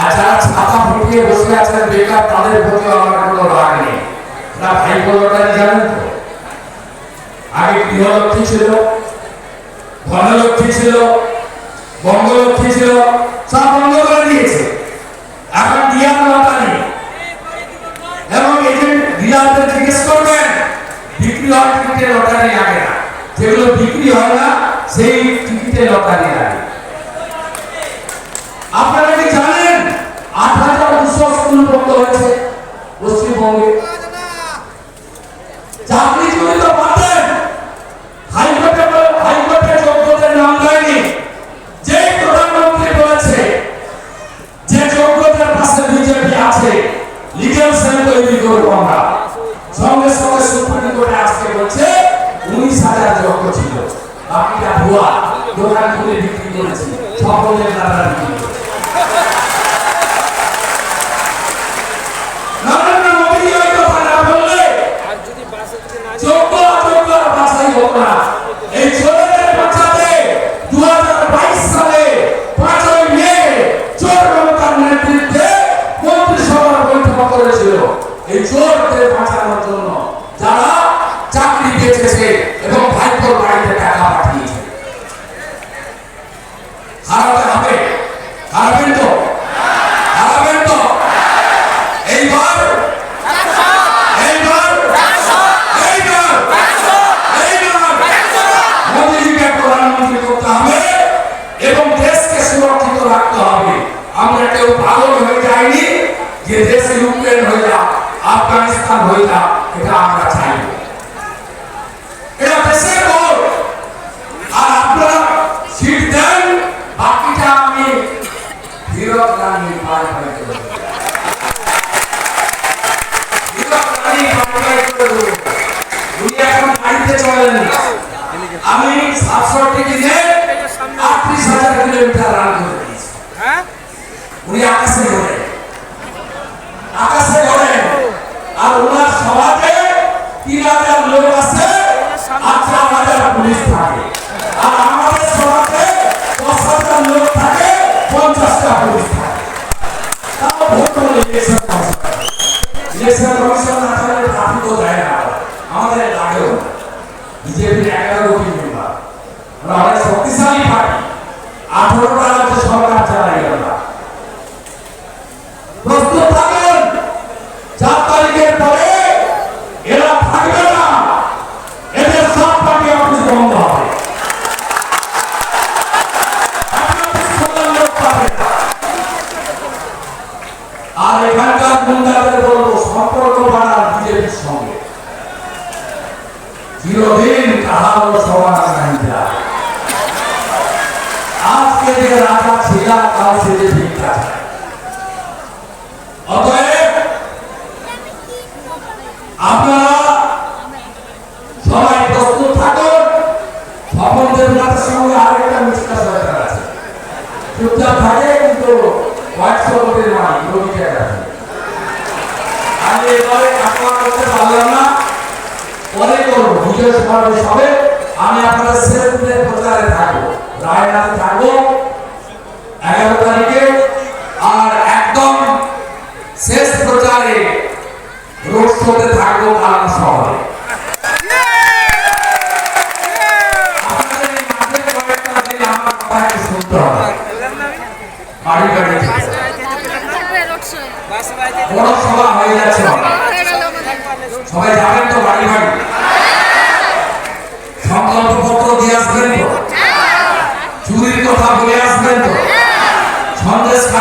আর ছাতা ফুটিয়ে বসে আছেন বেকার, তাদের প্রতি আমার কোনো রাগ নেই। না ভাই জানেন তো? আগে গৃহলক্ষ্মী ছিল, ধনলক্ষ্মী ছিল ছিল, সব বন্ধ করে দিয়েছে। এখন দিয়ার মাতা নেই। এবং এজেন্ট জিজ্ঞেস করবেন, বিক্রি হওয়ার টিকিটে লটারি লাগে না। যেগুলো বিক্রি হয় না, সেই টিকিটে লটারি লাগে আপনারা কি জানেন আট হাজার দুশো হয়েছে পশ্চিমবঙ্গে চাকরি যদি তো পাতেন হাইকোর্টে হাইকোর্টে যোগ্যতার নাম দেয়নি। যে প্রধানমন্ত্রী বলেছে, যে যোগ্যতার পাশে বিজেপি আছে লিগ্যাল সেল তৈরি করব আমরা। সঙ্গে সঙ্গে সুপ্রিম কোর্টে আজকে বলছে, উনিশ হাজার যোগ্য ছিল। বাকিটা ভুয়া। দোকান খুলে বিক্রি করেছি। সকলের দ্বারা বিক্রি করেছি নরেন্দ্র মোদী ওই কথা না বললে আর যদি বাসে থেকে না যোগ্য অযোগ্য বাছাই হোক না এই ছেলেদের বাঁচাতে দু সালে পাঁচই মে চোর মমতার নেতৃত্বে মন্ত্রিসভার বৈঠক করেছিল এই চোরদের বাঁচানোর জন্য যারা চাকরি বেঁচেছে ভাইপোর বাড়িতে টাকা পাঠিয়েছে হারাতে হবে হারাবেন তো হারাবেন তো এইবার এইবার এইবার এইবার মোদীজিকে প্রধানমন্ত্রী করতে হবে এবং দেশকে সুরক্ষিত রাখতে হবে আমরা কেউ পাগল হয়ে যাইনি যে দেশ ইউক্রেন হয়ে যা আফগানিস্তান হয়ে যা এটা আমরা চাই এটা দেশের ভোট আর আপনারা সিট দেন, বাকিটা আমি ফিরত রানী পায় করে দেবো। ফিরত রানী পায় করে দেবো। উনি এখন গাড়িতে চলেন আমি সাতষট্টি দিনে আটত্রিশ হাজার কিলোমিটার রান করে দিয়েছি হ্যাঁ উনি আকাশে ঘোরে আকাশে ঘোরে আর ওনার সভাতে তিন হাজার লোক আছে আর চার হাজার পুলিশ থাকে। আর আমাদের সভাতে দশ হাজার লোক থাকে, পঞ্চাশটা পুলিশ থাকে। আমাদের লাগেও বিজেপির এগারো কোটি মেম্বার আমরা শক্তিশালী পার্টি আঠারোটা রাজ্যে সরকার চালাই আমরা প্রস্তুত থাকেন চার তারিখের পরে এরা থাকবে না এদের সব পার্টি অফিস বন্ধ হবে আপনাদের সবার লোক পাবে না। আর এখানকার গুন্ডাদের বলব সম্পর্ক বাড়ান বিজেপির সঙ্গে চিরদিন কাহারও সমান নাই আজকে যে রাজা ছিলা কাল সে যে ভিক্ষা চায়। অতএব আপনারা সবাই প্রস্তুত থাকুন। স্বপন দেবনাথের সঙ্গে আরেকটা মিষ্টা সরকার আছে। চুপচাপ থাকে, কিন্তু কয়েকশো কোটির মালিক, রবিকে আছে আমি এবারে কাটওয়া করতে পারলাম না। পরে করব বিজয় সমাবেশ হবে। আমি আপনাদের সেলফে প্রচারে থাকব রায়নাথে থাকব। এগারো তারিখে আর একদম শেষ প্রচারে রোড শোতে থাকব কালাম শহরে। বড় সভা হয়ে যাচ্ছে। সবাই যাবেন তো বাড়ি বাড়ি?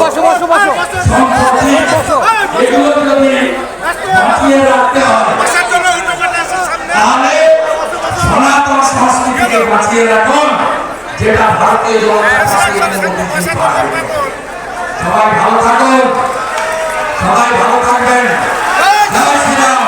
বসো বসো সম্পত্তি, এগুলো যদি বাঁচিয়ে রাখতে হয় তাহলে সনাতন সংস্কৃতিকে বাঁচিয়ে রাখুন যেটা ভারতীয় জনতা পারবে সবাই ভালো থাকুন। সবাই ভালো থাকবেন। জয় শ্রীরাম।